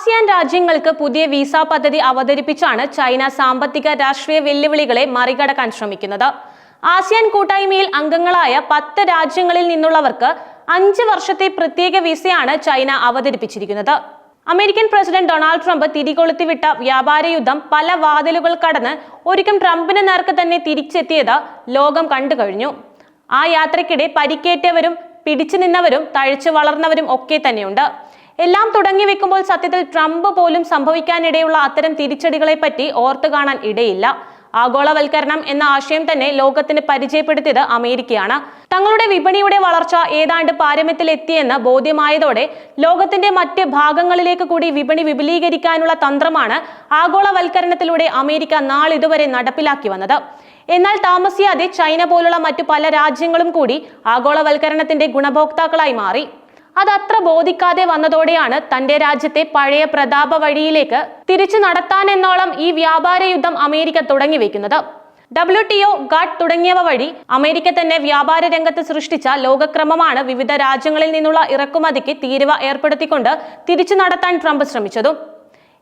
ASEAN രാജ്യങ്ങൾക്ക് പുതിയ visa പദ്ധതി അവതരിപ്പിച്ചാണ് ചൈന സാമ്പത്തിക രാഷ്ട്രീയ വെല്ലുവിളികളെ മറികടക്കാൻ ശ്രമിക്കുന്നത്. ആസിയാൻ കൂട്ടായ്മയിൽ അംഗങ്ങളായ പത്ത് രാജ്യങ്ങളിൽ നിന്നുള്ളവർക്ക് അഞ്ച് വർഷത്തെ പ്രത്യേക വിസയാണ് ചൈന അവതരിപ്പിച്ചിരിക്കുന്നത്. അമേരിക്കൻ പ്രസിഡന്റ് ഡൊണാൾഡ് ട്രംപ് തിരികൊളുത്തിവിട്ട വ്യാപാര യുദ്ധം പല വാതിലുകൾ കടന്ന് ഒരിക്കലും ട്രംപിന് നേർക്ക് തന്നെ തിരിച്ചെത്തിയത് ലോകം കണ്ടു കഴിഞ്ഞു. ആ യാത്രക്കിടെ പരിക്കേറ്റവരും പിടിച്ചു നിന്നവരും തഴച്ചു വളർന്നവരും ഒക്കെ തന്നെയുണ്ട്. എല്ലാം തുടങ്ങി വെക്കുമ്പോൾ സത്യത്തിൽ ട്രംപ് പോലും സംഭവിക്കാനിടയുള്ള അത്തരം തിരിച്ചടികളെ പറ്റി ഓർത്തു കാണാൻ ഇടയില്ല. ആഗോളവൽക്കരണം എന്ന ആശയം തന്നെ ലോകത്തിന് പരിചയപ്പെടുത്തിയത് അമേരിക്കയാണ്. തങ്ങളുടെ വിപണിയുടെ വളർച്ച ഏതാണ്ട് പാരമ്യത്തിലെത്തിയെന്ന് ബോധ്യമായതോടെ ലോകത്തിന്റെ മറ്റ് ഭാഗങ്ങളിലേക്ക് കൂടി വിപണി വിപുലീകരിക്കാനുള്ള തന്ത്രമാണ് ആഗോളവൽക്കരണത്തിലൂടെ അമേരിക്ക നാളിതുവരെ നടപ്പിലാക്കി വന്നത്. എന്നാൽ താമസിയാതെ ചൈന പോലുള്ള മറ്റു പല രാജ്യങ്ങളും കൂടി ആഗോളവൽക്കരണത്തിന്റെ ഗുണഭോക്താക്കളായി മാറി. അത് അത്ര ബോധിക്കാതെ വന്നതോടെയാണ് തന്റെ രാജ്യത്തെ പഴയ പ്രതാപ വഴിയിലേക്ക് തിരിച്ചു നടത്താനെന്നോളം ഈ വ്യാപാര യുദ്ധം അമേരിക്ക തുടങ്ങി വെക്കുന്നത്. ഡബ്ല്യു ടി ഒ ഗാഡ് തുടങ്ങിയവ വഴി അമേരിക്ക തന്നെ വ്യാപാര രംഗത്ത് സൃഷ്ടിച്ച ലോകക്രമമാണ് വിവിധ രാജ്യങ്ങളിൽ നിന്നുള്ള ഇറക്കുമതിക്ക് തീരുവ ഏർപ്പെടുത്തിക്കൊണ്ട് തിരിച്ചു നടത്താൻ ട്രംപ് ശ്രമിച്ചതും.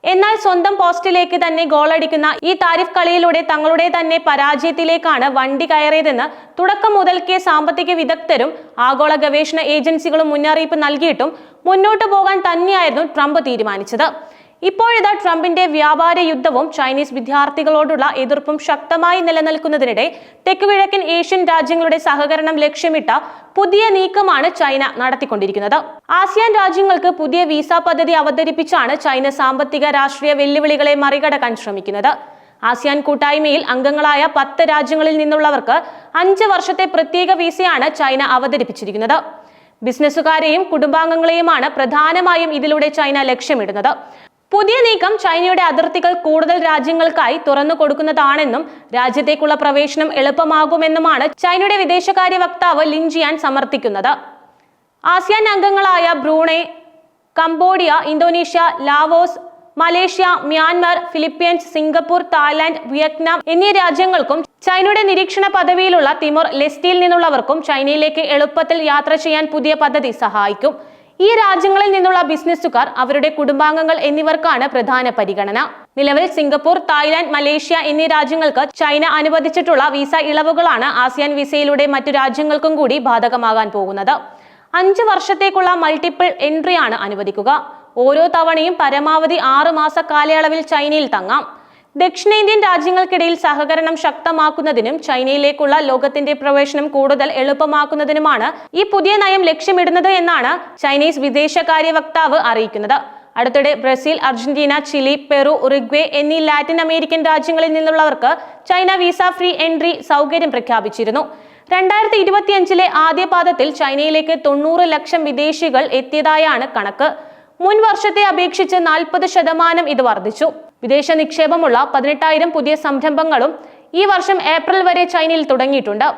എന്നാൽ സ്വന്തം പോസ്റ്റിലേക്ക് തന്നെ ഗോളടിക്കുന്ന ഈ താരിഫ് കളിയിലൂടെ തങ്ങളുടെ തന്നെ പരാജയത്തിലേക്കാണ് വണ്ടി കയറിയതെന്ന് തുടക്കം മുതൽക്കേ സാമ്പത്തിക വിദഗ്ധരും ആഗോള ഗവേഷണ ഏജൻസികളും മുന്നറിയിപ്പ് നൽകിയിട്ടും മുന്നോട്ടു പോകാൻ തന്നെയായിരുന്നു ട്രംപ് തീരുമാനിച്ചത്. ഇപ്പോഴിതാ ട്രംപിന്റെ വ്യാപാര യുദ്ധവും ചൈനീസ് വിദ്യാർത്ഥികളോടുള്ള എതിർപ്പും ശക്തമായി നിലനിൽക്കുന്നതിനിടെ തെക്കുകിഴക്കൻ ഏഷ്യൻ രാജ്യങ്ങളുടെ സഹകരണം ലക്ഷ്യമിട്ട പുതിയ നീക്കമാണ് ചൈന നടത്തിക്കൊണ്ടിരിക്കുന്നത്. ആസിയാൻ രാജ്യങ്ങൾക്ക് പുതിയ വിസ പദ്ധതി അവതരിപ്പിച്ചാണ് ചൈന സാമ്പത്തിക രാഷ്ട്രീയ വെല്ലുവിളികളെ മറികടക്കാൻ ശ്രമിക്കുന്നത്. ആസിയാൻ കൂട്ടായ്മയിൽ അംഗങ്ങളായ പത്ത് രാജ്യങ്ങളിൽ നിന്നുള്ളവർക്ക് അഞ്ച് വർഷത്തെ പ്രത്യേക വിസയാണ് ചൈന അവതരിപ്പിച്ചിരിക്കുന്നത്. ബിസിനസ്സുകാരെയും കുടുംബാംഗങ്ങളെയുമാണ് പ്രധാനമായും ഇതിലൂടെ ചൈന ലക്ഷ്യമിടുന്നത്. പുതിയ നീക്കം ചൈനയുടെ അതിർത്തികൾ കൂടുതൽ രാജ്യങ്ങൾക്കായി തുറന്നു കൊടുക്കുന്നതാണെന്നും രാജ്യത്തേക്കുള്ള പ്രവേശനം എളുപ്പമാകുമെന്നുമാണ് ചൈനയുടെ വിദേശകാര്യ വക്താവ് ലിൻജിയാൻ സമർത്ഥിക്കുന്നത്. ആസിയാൻ അംഗങ്ങളായ Brunei Cambodia Indonesia Laos Malaysia Myanmar Philippines Singapore Thailand Vietnam എന്നീ രാജ്യങ്ങൾക്കും ചൈനയുടെ നിരീക്ഷണ പദവിയിലുള്ള തിമോർ ലെസ്റ്റിയിൽ നിന്നുള്ളവർക്കും ചൈനയിലേക്ക് എളുപ്പത്തിൽ യാത്ര ചെയ്യാൻ പുതിയ പദ്ധതി സഹായിക്കും. ഈ രാജ്യങ്ങളിൽ നിന്നുള്ള ബിസിനസ്സുകാർ അവരുടെ കുടുംബാംഗങ്ങൾ എന്നിവർക്കാണ് പ്രധാന പരിഗണന. നിലവിൽ സിംഗപ്പൂർ തായ്ലാന്റ് മലേഷ്യ എന്നീ രാജ്യങ്ങൾക്ക് ചൈന അനുവദിച്ചിട്ടുള്ള വിസ ഇളവുകളാണ് ആസിയാൻ വിസയിലൂടെ മറ്റു രാജ്യങ്ങൾക്കും കൂടി ബാധകമാകാൻ പോകുന്നത്. അഞ്ച് വർഷത്തേക്കുള്ള മൾട്ടിപ്പിൾ എൻട്രിയാണ് അനുവദിക്കുക. ഓരോ തവണയും പരമാവധി ആറ് മാസ കാലയളവിൽ ചൈനയിൽ തങ്ങാം. ദക്ഷിണേന്ത്യൻ രാജ്യങ്ങൾക്കിടയിൽ സഹകരണം ശക്തമാക്കുന്നതിനും ചൈനയിലേക്കുള്ള ലോകത്തിന്റെ പ്രവേശനം കൂടുതൽ എളുപ്പമാക്കുന്നതിനുമാണ് ഈ പുതിയ നയം ലക്ഷ്യമിടുന്നത് എന്നാണ് ചൈനീസ് വിദേശകാര്യ വക്താവ് അറിയിക്കുന്നത്. അടുത്തിടെ Brazil Argentina Chile Peru Uruguay എന്നീ ലാറ്റിൻ അമേരിക്കൻ രാജ്യങ്ങളിൽ നിന്നുള്ളവർക്ക് ചൈന വിസ ഫ്രീ എൻട്രി സൗകര്യം പ്രഖ്യാപിച്ചിരുന്നു. രണ്ടായിരത്തി ഇരുപത്തിയഞ്ചിലെ ആദ്യ പാദത്തിൽ ചൈനയിലേക്ക് തൊണ്ണൂറ് ലക്ഷം വിദേശികൾ എത്തിയതായാണ് കണക്ക്. മുൻ വർഷത്തെ അപേക്ഷിച്ച് നാൽപ്പത് ശതമാനം ഇത് വർദ്ധിച്ചു. വിദേശ നിക്ഷേപമുള്ള പതിനെട്ടായിരം പുതിയ സംരംഭങ്ങളും ഈ വർഷം ഏപ്രിൽ വരെ ചൈനയിൽ തുടങ്ങിയിട്ടുണ്ട്.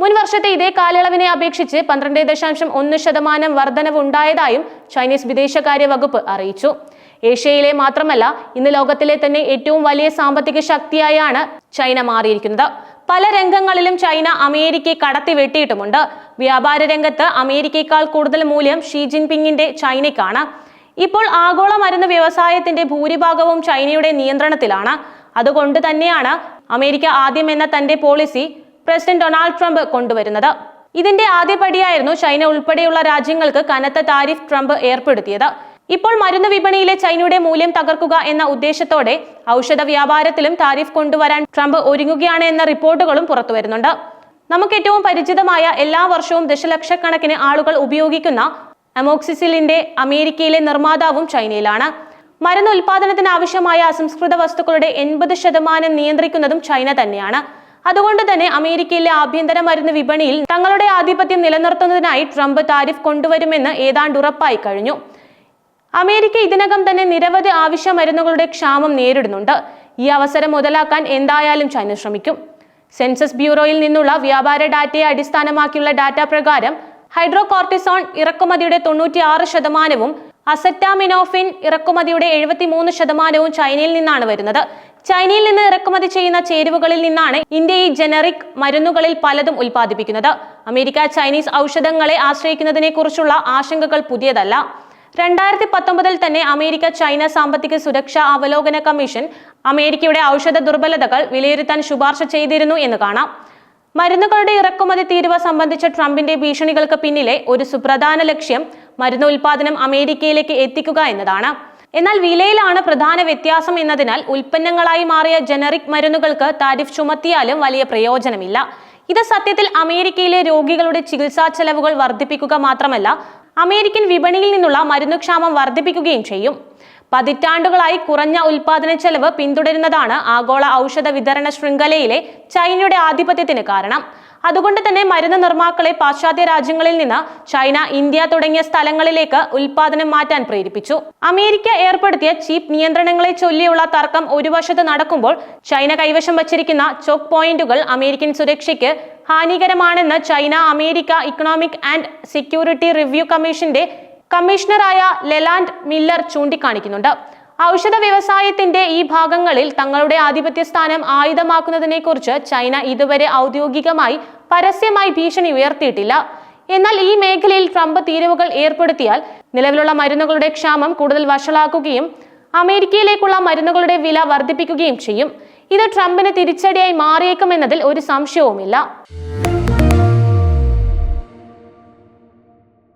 മുൻ വർഷത്തെ ഇതേ കാലയളവിനെ അപേക്ഷിച്ച് പന്ത്രണ്ട് ദശാംശം ഒന്ന് ശതമാനം വർധനവ് ഉണ്ടായതായും ചൈനീസ് വിദേശകാര്യ വകുപ്പ് അറിയിച്ചു. ഏഷ്യയിലെ മാത്രമല്ല ഇന്ന് ലോകത്തിലെ തന്നെ ഏറ്റവും വലിയ സാമ്പത്തിക ശക്തിയായാണ് ചൈന മാറിയിരിക്കുന്നത്. പല രംഗങ്ങളിലും ചൈന അമേരിക്കയെ കടത്തി വെട്ടിയിട്ടുമുണ്ട്. വ്യാപാര രംഗത്ത് അമേരിക്കയേക്കാൾ കൂടുതൽ മൂല്യം ഷീ ജിൻപിങ്ങിന്റെ ചൈനയ്ക്കാണ്. ഇപ്പോൾ ആഗോള മരുന്ന് വ്യവസായത്തിന്റെ ഭൂരിഭാഗവും ചൈനയുടെ നിയന്ത്രണത്തിലാണ്. അതുകൊണ്ട് തന്നെയാണ് അമേരിക്ക ആദ്യം എന്ന തന്റെ പോളിസി പ്രസിഡന്റ് ഡൊണാൾഡ് ട്രംപ് കൊണ്ടുവരുന്നത്. ഇതിന്റെ ആദ്യപടിയായിരുന്നു ചൈന ഉൾപ്പെടെയുള്ള രാജ്യങ്ങൾക്ക് കനത്ത താരിഫ് ട്രംപ് ഏർപ്പെടുത്തിയത്. ഇപ്പോൾ മരുന്ന് വിപണിയിലെ ചൈനയുടെ മൂല്യം തകർക്കുക എന്ന ഉദ്ദേശത്തോടെ ഔഷധ വ്യാപാരത്തിലും താരിഫ് കൊണ്ടുവരാൻ ട്രംപ് ഒരുങ്ങുകയാണ് എന്ന റിപ്പോർട്ടുകളും പുറത്തുവരുന്നുണ്ട് നമുക്ക് ഏറ്റവും പരിചിതമായ എല്ലാ വർഷവും ദശലക്ഷക്കണക്കിന് ആളുകൾ ഉപയോഗിക്കുന്ന അമോക്സിസിലിന്റെ അമേരിക്കയിലെ നിർമ്മാതാവും ചൈനയിലാണ്. മരുന്ന് ഉൽപാദനത്തിന് ആവശ്യമായ അസംസ്കൃത വസ്തുക്കളുടെ എൺപത് ശതമാനം നിയന്ത്രിക്കുന്നതും ചൈന തന്നെയാണ്. അതുകൊണ്ട് തന്നെ അമേരിക്കയിലെ ആഭ്യന്തര മരുന്ന് വിപണിയിൽ തങ്ങളുടെ ആധിപത്യം നിലനിർത്തുന്നതിനായി ട്രംപ് താരിഫ് കൊണ്ടുവരുമെന്ന് ഏതാണ്ട് ഉറപ്പായി കഴിഞ്ഞു. അമേരിക്ക ഇതിനകം തന്നെ നിരവധി ആവശ്യ മരുന്നുകളുടെ ക്ഷാമം നേരിടുന്നുണ്ട്. ഈ അവസരം മുതലാക്കാൻ എന്തായാലും ചൈന ശ്രമിക്കും. സെൻസസ് ബ്യൂറോയിൽ നിന്നുള്ള വ്യാപാര ഡാറ്റയെ അടിസ്ഥാനമാക്കിയുള്ള ഡാറ്റ പ്രകാരം ഹൈഡ്രോകോർട്ടിസോൺ ഇറക്കുമതിയുടെ തൊണ്ണൂറ്റി ആറ് ശതമാനവും അസറ്റാമിനോഫിൻ ഇറക്കുമതിയുടെ എഴുപത്തിമൂന്ന് ശതമാനവും ചൈനയിൽ നിന്നാണ് വരുന്നത്. ചൈനയിൽ നിന്ന് ഇറക്കുമതി ചെയ്യുന്ന ചേരുവകളിൽ നിന്നാണ് ഇന്ത്യ ഈ ജനറിക് മരുന്നുകളിൽ പലതും ഉൽപ്പാദിപ്പിക്കുന്നത്. അമേരിക്ക ചൈനീസ് ഔഷധങ്ങളെ ആശ്രയിക്കുന്നതിനെ കുറിച്ചുള്ള ആശങ്കകൾ പുതിയതല്ല. രണ്ടായിരത്തി പത്തൊമ്പതിൽ തന്നെ അമേരിക്ക ചൈന സാമ്പത്തിക സുരക്ഷാ അവലോകന കമ്മീഷൻ അമേരിക്കയുടെ ഔഷധ ദുർബലതകൾ വിലയിരുത്താൻ ശുപാർശ ചെയ്തിരുന്നു എന്ന് കാണാം. മരുന്നുകളുടെ ഇറക്കുമതി തീരുവ സംബന്ധിച്ച ട്രംപിന്റെ ഭീഷണികൾക്ക് പിന്നിലെ ഒരു സുപ്രധാന ലക്ഷ്യം മരുന്ന് ഉൽപാദനം അമേരിക്കയിലേക്ക് എത്തിക്കുക എന്നതാണ്. എന്നാൽ വിലയിലാണ് പ്രധാന വ്യത്യാസം എന്നതിനാൽ ഉൽപ്പന്നങ്ങളായി മാറിയ ജനറിക് മരുന്നുകൾക്ക് താരിഫ് ചുമത്തിയാലും വലിയ പ്രയോജനമില്ല. ഇത് സത്യത്തിൽ അമേരിക്കയിലെ രോഗികളുടെ ചികിത്സാ ചെലവുകൾ വർദ്ധിപ്പിക്കുക മാത്രമല്ല അമേരിക്കൻ വിപണിയിൽ നിന്നുള്ള മരുന്നുക്ഷാമം വർദ്ധിപ്പിക്കുകയും ചെയ്യും. പതിറ്റാണ്ടുകളായി കുറഞ്ഞ ഉൽപാദന ചെലവ് പിന്തുടരുന്നതാണ് ആഗോള ഔഷധ വിതരണ ശൃംഖലയിലെ ചൈനയുടെ ആധിപത്യത്തിന് കാരണം. അതുകൊണ്ട് തന്നെ മരുന്ന് നിർമ്മാക്കളെ പാശ്ചാത്യ രാജ്യങ്ങളിൽ നിന്ന് ചൈന ഇന്ത്യ തുടങ്ങിയ സ്ഥലങ്ങളിലേക്ക് ഉൽപാദനം മാറ്റാൻ പ്രേരിപ്പിച്ചു. അമേരിക്ക ഏർപ്പെടുത്തിയ ചീപ്പ് നിയന്ത്രണങ്ങളെ ചൊല്ലിയുള്ള തർക്കം ഒരു വശത്ത് നടക്കുമ്പോൾ ചൈന കൈവശം വച്ചിരിക്കുന്ന ചോക്ക് പോയിന്റുകൾ അമേരിക്കൻ സുരക്ഷയ്ക്ക് ഹാനികരമാണെന്ന് China America economic and security review കമ്മീഷന്റെ കമ്മീഷണറായ ലെലാൻഡ് മില്ലർ ചൂണ്ടിക്കാണിക്കുന്നുണ്ട്. ഔഷധ വ്യവസായത്തിന്റെ ഈ ഭാഗങ്ങളിൽ തങ്ങളുടെ ആധിപത്യ സ്ഥാനം ആയുധമാക്കുന്നതിനെക്കുറിച്ച് ചൈന ഇതുവരെ ഔദ്യോഗികമായി പരസ്യമായി ഭീഷണി ഉയർത്തിയിട്ടില്ല. എന്നാൽ ഈ മേഖലയിൽ ട്രംപ് തീരുവകൾ ഏർപ്പെടുത്തിയാൽ നിലവിലുള്ള മരുന്നുകളുടെ ക്ഷാമം കൂടുതൽ വഷളാക്കുകയും അമേരിക്കയിലേക്കുള്ള മരുന്നുകളുടെ വില വർദ്ധിപ്പിക്കുകയും ചെയ്യും. ഇത് ട്രംപിന് തിരിച്ചടിയായി മാറിയേക്കുമെന്നതിൽ ഒരു സംശയവുമില്ല.